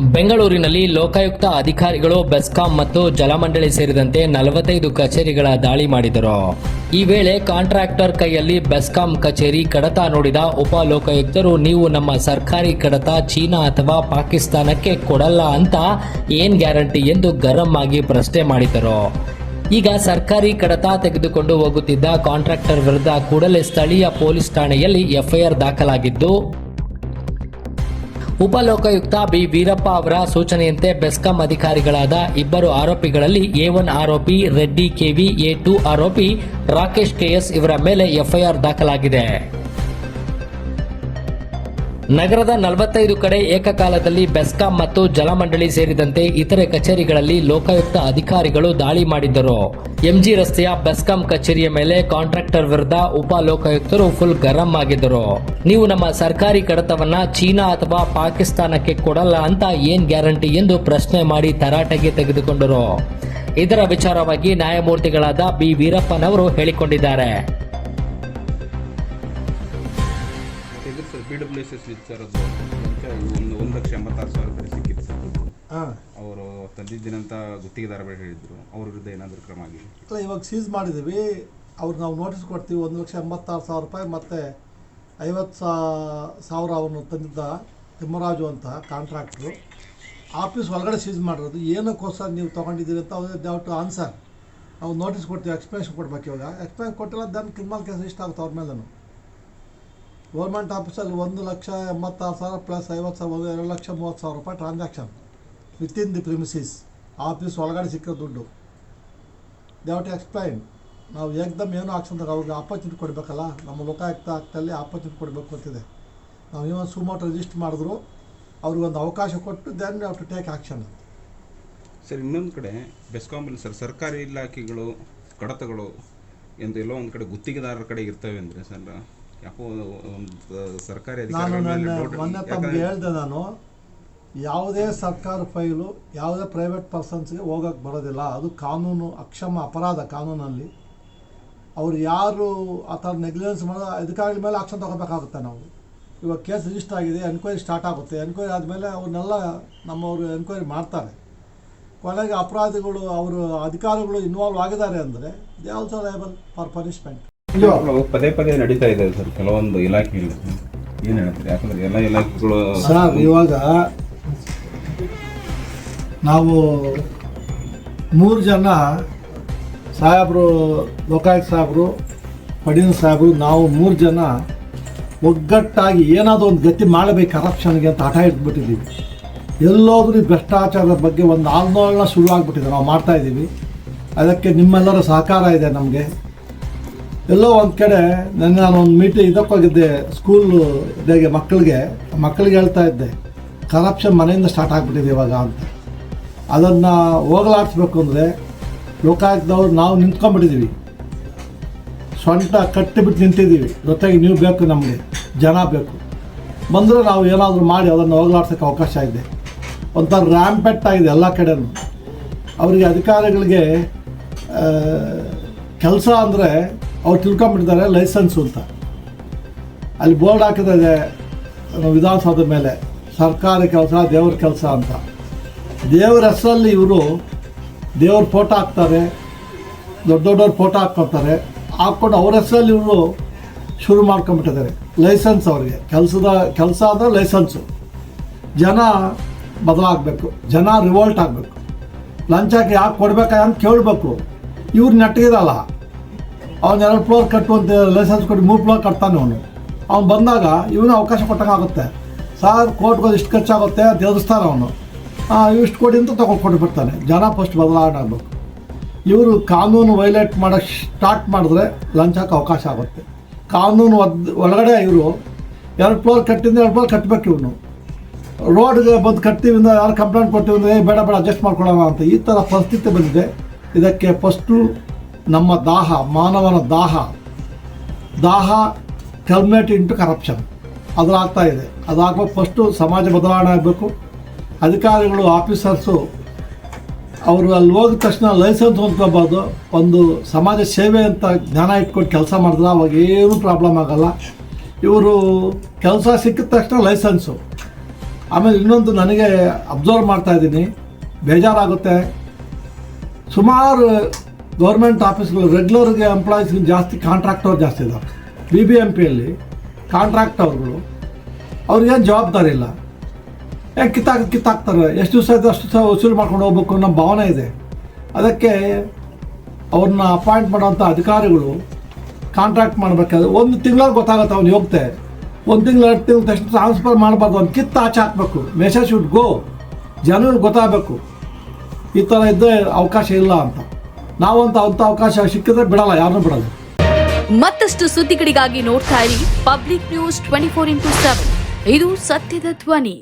ಬೆಂಗಳೂರಿನಲ್ಲಿ ಲೋಕಾಯುಕ್ತ ಅಧಿಕಾರಿಗಳು ಬೆಸ್ಕಾಂ ಮತ್ತು ಜಲಮಂಡಳಿ ಸೇರಿದಂತೆ ನಲವತ್ತೈದು ಕಚೇರಿಗಳ ದಾಳಿ ಮಾಡಿದರು. ಈ ವೇಳೆ ಕಾಂಟ್ರಾಕ್ಟರ್ ಕೈಯಲ್ಲಿ ಬೆಸ್ಕಾಂ ಕಚೇರಿ ಕಡತ ನೋಡಿದ ಉಪ ಲೋಕಾಯುಕ್ತರು ನೀವು ನಮ್ಮ ಸರ್ಕಾರಿ ಕಡತ ಚೀನಾ ಅಥವಾ ಪಾಕಿಸ್ತಾನಕ್ಕೆ ಕೊಡಲ್ಲ ಅಂತ ಏನ್ ಗ್ಯಾರಂಟಿ? ಎಂದು ಗರಂ ಆಗಿ ಪ್ರಶ್ನೆ ಮಾಡಿದರು. ಈಗ ಸರ್ಕಾರಿ ಕಡತ ತೆಗೆದುಕೊಂಡು ಹೋಗುತ್ತಿದ್ದ ಕಾಂಟ್ರಾಕ್ಟರ್ ವಿರುದ್ಧ ಕೂಡಲೇ ಸ್ಥಳೀಯ ಪೊಲೀಸ್ ಠಾಣೆಯಲ್ಲಿ ಎಫ್ಐಆರ್ ದಾಖಲಾಗಿದ್ದು ಉಪಲೋಕಾಯುಕ್ತ ಬಿ. ವೀರಪ್ಪ ಅವರ ಸೂಚನೆಯಂತೆ ಬೆಸ್ಕಾಂ ಅಧಿಕಾರಿಗಳಾದ ಇಬ್ಬರು ಆರೋಪಿಗಳಲ್ಲಿ ಎ ಒನ್ ಆರೋಪಿ, ರೆಡ್ಡಿ ಕೆವಿ ಎ ಟು ಆರೋಪಿ, ರಾಕೇಶ್ ಕೆಎಸ್ ಇವರ ಮೇಲೆ ಎಫ್ಐಆರ್ ದಾಖಲಾಗಿದೆ. ನಗರದ ನಲವತ್ತೈದು ಕಡೆ ಏಕಕಾಲದಲ್ಲಿ ಬೆಸ್ಕಾಂ ಮತ್ತು ಜಲಮಂಡಳಿ ಸೇರಿದಂತೆ ಇತರೆ ಕಚೇರಿಗಳಲ್ಲಿ ಲೋಕಾಯುಕ್ತ ಅಧಿಕಾರಿಗಳು ದಾಳಿ ಮಾಡಿದ್ದರು. ಎಂಜಿ ರಸ್ತೆಯ ಬೆಸ್ಕಾಂ ಕಚೇರಿಯ ಮೇಲೆ ಕಾಂಟ್ರಾಕ್ಟರ್ ವಿರುದ್ಧ ಉಪ ಲೋಕಾಯುಕ್ತರು ಫುಲ್ ಗರಂ ಆಗಿದ್ದರು. ನೀವು ನಮ್ಮ ಸರ್ಕಾರಿ ಕಡತವನ್ನ ಚೀನಾ ಅಥವಾ ಪಾಕಿಸ್ತಾನಕ್ಕೆ ಕೊಡಲ್ಲ ಅಂತ ಏನ್ ಗ್ಯಾರಂಟಿ ಎಂದು ಪ್ರಶ್ನೆ ಮಾಡಿ ತರಾಟೆಗೆ ತೆಗೆದುಕೊಂಡರು. ಇದರ ವಿಚಾರವಾಗಿ ನ್ಯಾಯಮೂರ್ತಿಗಳಾದ ಬಿ. ವೀರಪ್ಪನವರು ಹೇಳಿಕೊಂಡಿದ್ದಾರೆ. B W S S sir ಅದು ಮುಂಚೆ ಒಂದು ಒಂದು ಲಕ್ಷ ಎಂಬತ್ತಾರು ಸಾವಿರ ರೂಪಾಯಿ ಸಿಕ್ಕಿತ್ತು. ಸರ್ ಹಾಂ. ಅವರು ತಂದಿದ್ದೀನಂತ ಗುತ್ತಿಗೆದಾರ ಬೇಡ ಹೇಳಿದ್ರು. ಅವ್ರ ವಿರುದ್ಧ ಏನಾದರೂ ಕ್ರಮ ಆಗಿದೆ? ಅಲ್ಲ ಇವಾಗ ಸೀಸ್ ಮಾಡಿದ್ದೀವಿ ಅವ್ರಿಗೆ ನಾವು ನೋಟಿಸ್ ಕೊಡ್ತೀವಿ ಒಂದು ಲಕ್ಷ ಎಂಬತ್ತಾರು ಸಾವಿರ ರೂಪಾಯಿ ಮತ್ತು ಐವತ್ತು ಸಾವಿರ ಅವನು ತಂದಿದ್ದ ತಿಮ್ಮರಾಜು ಅಂತ ಕಾಂಟ್ರಾಕ್ಟ್ರು ಆಫೀಸ್ ಒಳಗಡೆ ಸೀಸ್ ಮಾಡಿರೋದು. ಏನಕ್ಕೋಸ್ಕರ ನೀವು ತೊಗೊಂಡಿದ್ದೀರಿ ಅಂತ ಅವ್ರಿಗೆ ಡೌಟ್ ಟು ಆನ್ಸರ್ ನಾವು ನೋಟಿಸ್ ಕೊಡ್ತೀವಿ ಎಕ್ಸ್ಪ್ಲೇಷನ್ ಕೊಡ್ಬೇಕು ಇವಾಗ. ಎಕ್ಸ್ಪ್ಲೇನ್ ಕೊಟ್ಟಿಲ್ಲ ದನ್ ಕ್ರಿಮಿನಲ್ ಕೇಸ್ ಇಷ್ಟ ಆಗುತ್ತೆ ಅವ್ರ ಮೇಲೂ ಗೌರ್ಮೆಂಟ್ ಆಫೀಸಲ್ಲಿ ಒಂದು ಲಕ್ಷ ಎಂಬತ್ತಾರು ಸಾವಿರ ಪ್ಲಸ್ ಐವತ್ತು ಸಾವಿರ ಎರಡು ಲಕ್ಷ ಮೂವತ್ತು ಸಾವಿರ ರೂಪಾಯಿ transaction within the premises office ಒಳಗಡೆ ಸಿಕ್ಕೋ ದುಡ್ಡು. ದೇವ್ ಟು ಎಕ್ಸ್ಪ್ಲೈನ್ ನಾವು ಏಕ್ದಮ್ ಏನು ಹಾಕ್ಸಂದ್ರೆ ಅವ್ರಿಗೆ ಆಪರ್ಚುನಿಟಿ ಕೊಡಬೇಕಲ್ಲ. ನಮ್ಮ ಲೋಕಾಯುಕ್ತ ಆಕ್ಟಲ್ಲಿ ಆಪರ್ಚುನಿಟಿ ಕೊಡಬೇಕು ಅಂತಿದೆ. ನಾವು ಏನೋ ಸುಮೋಟ್ ರಿಜಿಸ್ಟರ್ ಮಾಡಿದ್ರು. ಅವ್ರಿಗೊಂದು ಅವಕಾಶ ಕೊಟ್ಟು then to take action sir, ಇನ್ನೊಂದು ಕಡೆ ಬೆಸ್ಕಾಂಬಲ್ಲಿ ಸರ್, ಸರ್ಕಾರಿ ಇಲಾಖೆಗಳು, ಕಡತಗಳು ಎಂದು ಎಲ್ಲೋ ಒಂದು ಕಡೆ ಗುತ್ತಿಗೆದಾರರ ಕಡೆ ಇರ್ತವೆ ಅಂದರೆ ಸರ್ ಯಾಕೋ ಒಂದು ಸರ್ಕಾರಿ ನಾನು ನನ್ನ ಮೊನ್ನೆ ತಮಗೆ ಯಾಕಂದ್ರೆ- ನಾನು ಯಾವುದೇ ಸರ್ಕಾರ ಫೈಲು ಯಾವುದೇ ಪ್ರೈವೇಟ್ ಪರ್ಸನ್ಸ್ಗೆ ಹೋಗೋಕ್ಕೆ ಬರೋದಿಲ್ಲ. ಅದು ಕಾನೂನು ಅಕ್ಷಮ ಅಪರಾಧ ಕಾನೂನಲ್ಲಿ. ಅವ್ರು ಯಾರು ಆ ಥರ ನೆಗ್ಲಿಜೆನ್ಸ್ ಮಾಡೋ ಅಧಿಕಾರಿಗಳ ಮೇಲೆ ಆಕ್ಷನ್ ತಗೋಬೇಕಾಗುತ್ತೆ ನಾವು. ಇವಾಗ ಕೇಸ್ ರಿಜಿಸ್ಟರ್ ಆಗಿದೆ ಎನ್ಕ್ವೈರಿ ಸ್ಟಾರ್ಟ್ ಆಗುತ್ತೆ. ಎನ್ಕ್ವೈರಿ ಆದಮೇಲೆ ಅವ್ರನ್ನೆಲ್ಲ ನಮ್ಮವರು ಎನ್ಕ್ವೈರಿ ಮಾಡ್ತಾರೆ. ಕೊನೆಗೆ ಅಪರಾಧಿಗಳು ಅವರು ಅಧಿಕಾರಿಗಳು ಇನ್ವಾಲ್ವ್ ಆಗಿದ್ದಾರೆ ಅಂದರೆ they also liable for punishment ಪದೇ ಪದೇ ನಡೀತಾ ಇದೆ ಸರ್ ಕೆಲವೊಂದು ಇಲಾಖೆಗಳು. ಏನು ಹೇಳ್ತಾರೆ? ಯಾಕಂದ್ರೆ ಎಲ್ಲ ಇಲಾಖೆಗಳು ಸರ್ ಇವಾಗ ನಾವು ಮೂರು ಜನ ಸಾಹೇಬರು ಲೋಕಾಯುಕ್ತ ಸಾಹೇಬರು ಪಡೀನ್ ಸಾಹೇಬರು ನಾವು ಮೂರು ಜನ ಒಗ್ಗಟ್ಟಾಗಿ ಏನಾದರೂ ಒಂದು ಗತಿ ಮಾಡಬೇಕು ಕರಪ್ಷನ್ಗೆ ಅಂತ ಹಠ ಇಟ್ಬಿಟ್ಟಿದ್ದೀವಿ ಎಲ್ಲೋದ್ರೂ ಈ ಭ್ರಷ್ಟಾಚಾರದ ಬಗ್ಗೆ ಒಂದು ಆಂದೋಲನ ಶುರುವಾಗ್ಬಿಟ್ಟಿದೆ ನಾವು ಮಾಡ್ತಾ ಇದ್ದೀವಿ. ಅದಕ್ಕೆ ನಿಮ್ಮೆಲ್ಲರ ಸಹಕಾರ ಇದೆ ನಮಗೆ. ಎಲ್ಲೋ ಒಂದು ಕಡೆ ನನ್ನ ನಾನು ಒಂದು ಮೀಟಿಂಗ್ ಇದಕ್ಕೆ ಹೋಗಿದ್ದೆ ಸ್ಕೂಲ್ ಇದಾಗೆ ಮಕ್ಕಳಿಗೆ. ಮಕ್ಕಳಿಗೆ ಹೇಳ್ತಾ ಇದ್ದೆ ಕರಪ್ಷನ್ ಮನೆಯಿಂದ ಸ್ಟಾರ್ಟ್ ಆಗಿಬಿಟ್ಟಿದೆ ಇವಾಗ ಅಂತ. ಅದನ್ನು ಹೋಗಲಾಡಿಸ್ಬೇಕು ಅಂದರೆ ಲೋಕಾಯುಕ್ತದವ್ರು ನಾವು ನಿಂತ್ಕೊಂಡ್ಬಿಟ್ಟಿದ್ದೀವಿ ಸೊಂಟ ಕಟ್ಟಿಬಿಟ್ಟು ನಿಂತಿದ್ದೀವಿ ಜೊತೆಗೆ ನೀವು ಬೇಕು ನಮಗೆ, ಜನ ಬೇಕು. ಬಂದರೆ ನಾವು ಏನಾದರೂ ಮಾಡಿ ಅದನ್ನು ಹೋಗಲಾಡ್ಸೋಕ್ಕೆ ಅವಕಾಶ ಇದೆ. ಒಂಥರ ರ್ಯಾಂಪೆಟ್ ಆಗಿದೆ ಎಲ್ಲ ಕಡೆನೂ. ಅವರಿಗೆ ಅಧಿಕಾರಿಗಳಿಗೆ ಕೆಲಸ ಅಂದರೆ ಅವ್ರು ತಿಳ್ಕೊಂಬಿಟ್ಟಿದ್ದಾರೆ, ಲೈಸೆನ್ಸು ಅಂತ. ಅಲ್ಲಿ ಬೋರ್ಡ್ ಹಾಕಿದ್ದಾರೆ ವಿಧಾನಸೌಧದ ಮೇಲೆ, ಸರ್ಕಾರಿ ಕೆಲಸ, ದೇವ್ರ ಕೆಲಸ ಅಂತ. ದೇವ್ರ ಹೆಸರಲ್ಲಿ ಇವರು ದೇವ್ರ ಫೋಟೋ ಹಾಕ್ತಾರೆ, ದೊಡ್ಡ ದೊಡ್ಡವ್ರ ಫೋಟೋ ಹಾಕ್ಕೊತಾರೆ. ಹಾಕ್ಕೊಂಡು ಅವ್ರ ಹೆಸರಲ್ಲಿ ಇವರು ಶುರು ಮಾಡ್ಕೊಂಬಿಟ್ಟಿದ್ದಾರೆ, ಲೈಸೆನ್ಸ್ ಅವ್ರಿಗೆ. ಕೆಲಸದ, ಕೆಲಸ ಅಂದರೆ ಲೈಸೆನ್ಸು. ಜನ ಬದಲಾಗಬೇಕು, ಜನ ರಿವೋಲ್ಟ್ ಆಗಬೇಕು. ಲಂಚಕ್ಕೆ ಯಾಕೆ ಕೊಡ್ಬೇಕಾ ಅಂತ ಕೇಳಬೇಕು. ಇವ್ರು ನೆಟ್ಟಗಿರಲ್ಲ ಅವ್ನು ಎರಡು ಫ್ಲೋರ್ ಕಟ್ಟುವಂತ ಲೈಸೆನ್ಸ್ ಕೊಟ್ಟು ಮೂರು ಫ್ಲೋರ್ ಕಟ್ತಾನೆ ಅವನು. ಅವ್ನು ಬಂದಾಗ ಇವನು ಅವಕಾಶ ಕೊಟ್ಟಂಗಾಗುತ್ತೆ ಸಾರ್, ಕೋರ್ಟ್ಗೆ ಇಷ್ಟು ಖರ್ಚಾಗುತ್ತೆ ಅಂತ ಎದುರಿಸ್ತಾನೆ ಅವನು. ಇಷ್ಟು ಕೊಡಿ ಅಂತ ತಗೊಂಡು ಕೊಟ್ಟು ಬಿಡ್ತಾನೆ ಜನ ಫಸ್ಟ್ ಬದಲಾವಣೆ ಆಗಬೇಕು. ಇವರು ಕಾನೂನು ವೈಲೇಟ್ ಮಾಡೋಕ್ಕೆ ಸ್ಟಾರ್ಟ್ ಮಾಡಿದ್ರೆ ಲಂಚಕ್ಕೆ ಅವಕಾಶ ಆಗುತ್ತೆ. ಕಾನೂನು ಒಳಗಡೆ ಇವರು ಎರಡು ಫ್ಲೋರ್ ಕಟ್ಟಿಂದ ಎರಡು ಫ್ಲೋರ್ ಕಟ್ಟಬೇಕು ಇವನು. ರೋಡ್ಗೆ ಬಂದು ಕಟ್ತೀವಿ ಅಂದರೆ ಯಾರು ಕಂಪ್ಲೇಂಟ್ ಕೊಡ್ತೀವಿ ಅಂದರೆ ಬೇಡ ಬೇಡ ಅಡ್ಜಸ್ಟ್ ಮಾಡ್ಕೊಳ್ಳೋಣ ಅಂತ ಈ ಥರ ಪರಿಸ್ಥಿತಿ ಬಂದಿದೆ. ಇದಕ್ಕೆ ಫಸ್ಟು ನಮ್ಮ ದಾಹ, ಮಾನವನ ದಾಹ. ದಾಹ ಟರ್ಮಿನೇಟ್ ಇಂಟು ಕರಪ್ಷನ್ ಅದಾಗ್ತಾ ಇದೆ. ಅದಾಗುವ ಫಸ್ಟು ಸಮಾಜ ಬದಲಾವಣೆ ಆಗಬೇಕು. ಅಧಿಕಾರಿಗಳು ಆಫೀಸರ್ಸು ಅವರು ಅಲ್ಲಿ ಹೋಗಿದ ತಕ್ಷಣ ಲೈಸೆನ್ಸ್ ಹೊಂದ್ಕೋಬಾರ್ದು ಒಂದು ಸಮಾಜ ಸೇವೆ ಅಂತ ಜ್ಞಾನ ಇಟ್ಕೊಂಡು ಕೆಲಸ ಮಾಡಿದ್ರೆ ಅವಾಗ ಏನೂ ಪ್ರಾಬ್ಲಮ್ ಆಗಲ್ಲ. ಇವರು ಕೆಲಸ ಸಿಕ್ಕಿದ ತಕ್ಷಣ ಲೈಸೆನ್ಸು ಆಮೇಲೆ ಇನ್ನೊಂದು ನನಗೆ ಅಬ್ಸರ್ವ್ ಮಾಡ್ತಾ ಇದ್ದೀನಿ. ಬೇಜಾರಾಗುತ್ತೆ. ಸುಮಾರು ಗೌರ್ಮೆಂಟ್ ಆಫೀಸ್ಗಳು ರೆಗ್ಯುಲರ್ಗೆ ಎಂಪ್ಲಾಯೀಸ್ಗೆ ಜಾಸ್ತಿ ಕಾಂಟ್ರಾಕ್ಟರ್ ಜಾಸ್ತಿ ಇದ್ದಾರೆ ಬಿ ಬಿ ಎಂ ಪಿಯಲ್ಲಿ ಕಾಂಟ್ರಾಕ್ಟರ್ಗಳು ಅವ್ರಿಗೇನು ಜವಾಬ್ದಾರಿ ಇಲ್ಲ. ಯಾಕೆ ಕಿತ್ತಾಕ್, ಕಿತ್ತಾಕ್ತಾರೆ. ಎಷ್ಟು ದಿವಸ ಇದೆ ಅಷ್ಟು ದಿವಸ ವಸೂಲು ಮಾಡ್ಕೊಂಡು ಹೋಗ್ಬೇಕು ಅನ್ನೋ ಭಾವನೆ ಇದೆ. ಅದಕ್ಕೆ ಅವ್ರನ್ನ ಅಪಾಯಿಂಟ್ ಮಾಡೋಂಥ ಅಧಿಕಾರಿಗಳು ಕಾಂಟ್ರಾಕ್ಟ್ ಮಾಡಬೇಕಾದ್ರೆ ಒಂದು ತಿಂಗಳಲ್ಲಿ ಗೊತ್ತಾಗುತ್ತೆ ಅವ್ನು ಹೋಗ್ತೆ ಒಂದು ತಿಂಗಳು, ಎರಡು ತಿಂಗಳು ತಕ್ಷಣ ಟ್ರಾನ್ಸ್ಫರ್ ಮಾಡಬಾರ್ದು ಅವ್ನು ಕಿತ್ತು ಆಚೆ ಹಾಕಬೇಕು. ಮೆಸೇಜ್ ಶುಡ್ ಗೋ ಜನರಿಗೆ ಗೊತ್ತಾಗಬೇಕು. ಈ ಥರ ಇದ್ದರೆ ಅವಕಾಶ ಇಲ್ಲ ಅಂತ. ನಾವಂತ ಅಂತ ಅವಕಾಶ ಸಿಕ್ಕಿದ್ರೆ ಬಿಡಲ್ಲ ಯಾರನ್ನೂ ಬಿಡಲ್ಲ. ಮತ್ತಷ್ಟು ಸುದ್ದಿಗಳಿಗಾಗಿ ನೋಡ್ತಾ ಇರಿ public news twenty four into seven ಇದು ಸತ್ಯದ ಧ್ವನಿ.